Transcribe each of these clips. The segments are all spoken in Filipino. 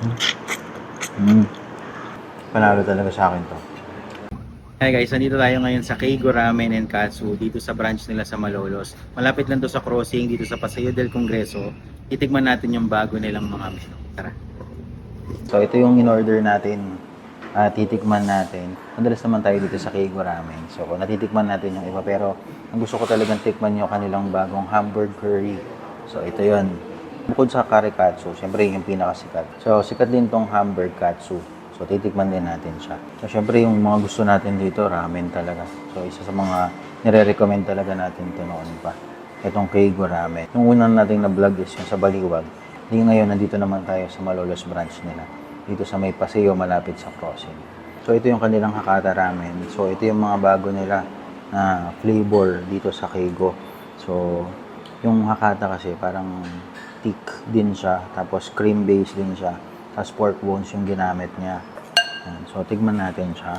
Mm. Panalo talaga sa akin to. Hi guys, nandito tayo ngayon sa Keigo Ramen and Katsu dito sa branch nila sa Malolos. Malapit lang to sa crossing dito sa Paseo del Congreso. Titigman natin yung bago nilang mga menu. Tara. So ito yung in-order natin. Ah, titikman natin. Madalas naman tayo dito sa Keigo Ramen. So natitikman natin yung iba pero ang gusto ko talagang tikman yung kanilang bagong hamburger curry. So ito yon. Bukod sa kare katsu, syempre yung pinakasikat. So sikat din tong hamburger katsu. So titikman din natin siya. So syempre yung mga gusto natin dito, ramen talaga. So isa sa mga nire-recommend talaga natin ito noon pa. Itong Keigo Ramen. Yung unang nating na-vlog is yung sa Baliwag. Di ngayon, nandito naman tayo sa Malolos branch nila. Dito sa may Paseo, malapit sa crossing. So ito yung kanilang Hakata Ramen. So ito yung mga bago nila na flavor dito sa Keigo. So yung Hakata kasi parang thick din siya. Tapos cream base din siya. Tapos pork bones yung ginamit niya. Yan. So tigman natin siya.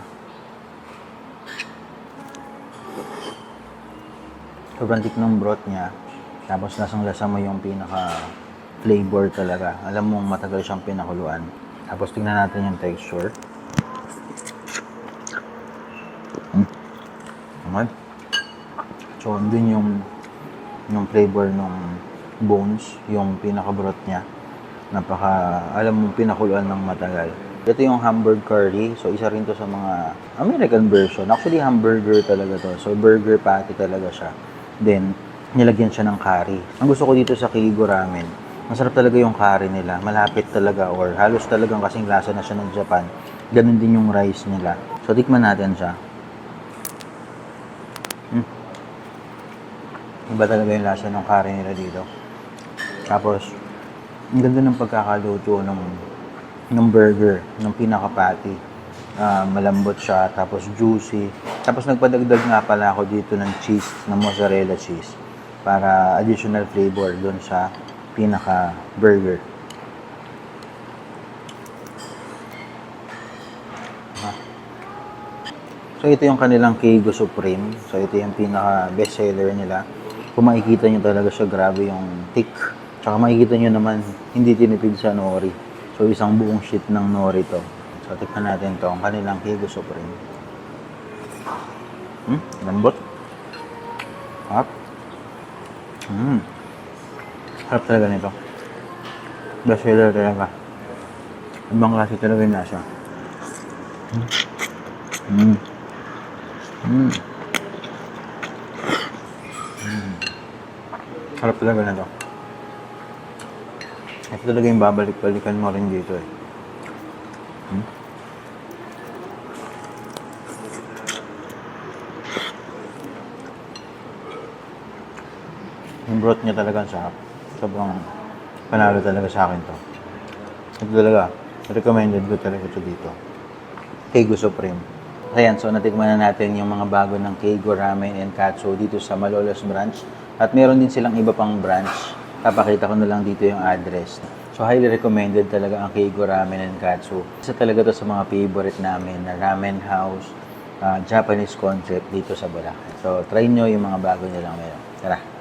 sobrang thick ng broth niya. Tapos lasang lasa mo yung pinaka flavor talaga. Alam mo matagal siyang pinakuluan. Tapos tingnan natin yung texture. Mm. Okay. So, andun yung yung flavor ng bones, yung pinaka broth niya. Napaka, alam mo, pinakuluan ng matagal. Ito yung hamburger curry. So, isa rin to sa mga American version. Actually, hamburger talaga to. So, burger patty talaga siya. Then, nilagyan siya ng curry. Ang gusto ko dito sa Keigo Ramen, masarap talaga yung curry nila. Malapit talaga or halos talagang kasing lasa na siya ng Japan. Ganun din yung rice nila. So, tikman natin siya. Mm. Iba talaga yung lasa ng curry nila dito. Tapos, ang ganda ng pagkakaluto ng ng burger, ng pinaka-patty. Ah, malambot siya, tapos juicy. Tapos nagpadagdag nga pala ako dito ng cheese, ng mozzarella cheese para additional flavor doon sa pinaka-burger. Ah. So ito yung kanilang Keigo Supreme. So ito yung pinaka best seller nila. Kung makikita nyo talaga siya, grabe yung thick. Tsaka makikita nyo naman, hindi tinipid sa nori. So isang buong sheet ng nori to. So tikman natin to, ang kanilang Keigo Supreme. Hmm, lambot. Harap. Hmm. Harap talaga nito. Best seller talaga. Ibang klase talaga yung lasa. Hmm. Hmm. Hmm. Harap talaga na to. Ito talaga yung babalik-balikan mo rin dito eh. Hmm? Yung broth niya talaga sarap. Sobrang panalo talaga sa akin to. Ito talaga, recommended ko talaga ito dito. Keigo Supreme. Ayan, so natikman na natin yung mga bago ng Keigo Ramen and Katsu dito sa Malolos branch. At meron din silang iba pang branch. Papakita ko na lang dito yung address. So highly recommended talaga ang Keigo Ramen and Katsu. Isa talaga to sa mga favorite namin na ramen house, ah, Japanese concept dito sa Boracay. So try nyo yung mga bago nilang meron. Tara!